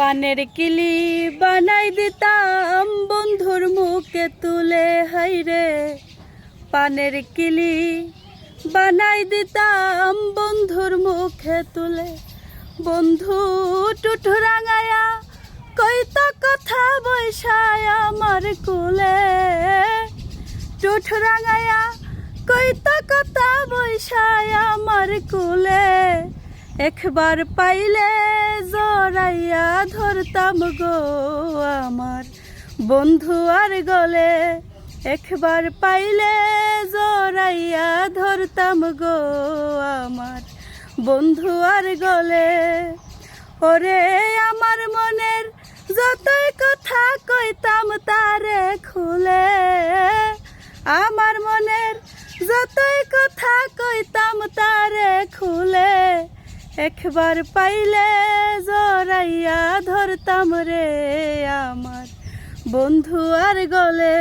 পানের কিলি বানাই দিতাম বন্ধুর মুখে তুলে হাইরে পানের কিলি বানাই দিতাম বন্ধুর মুখে তুলে। বন্ধু টুটু রাঙায়া কইতা কথা বৈশায় আমার কুলে। টুটু রাঙায়া কইতা কথা বৈশায় আমার কুলে। একবার পাইলে ধরতাম গো আমার। বন্ধু আর গলে একবার পাইলে জড়াইয়া ধরতাম গো আমার। বন্ধু আর গলে, ওরে আমার মনের যতই কথা কইতাম তারে খুলে। আমার মনের যতই কথা একবার পাইলে জরাইয়া ধরতাম রে আমার বন্ধু আর গলে।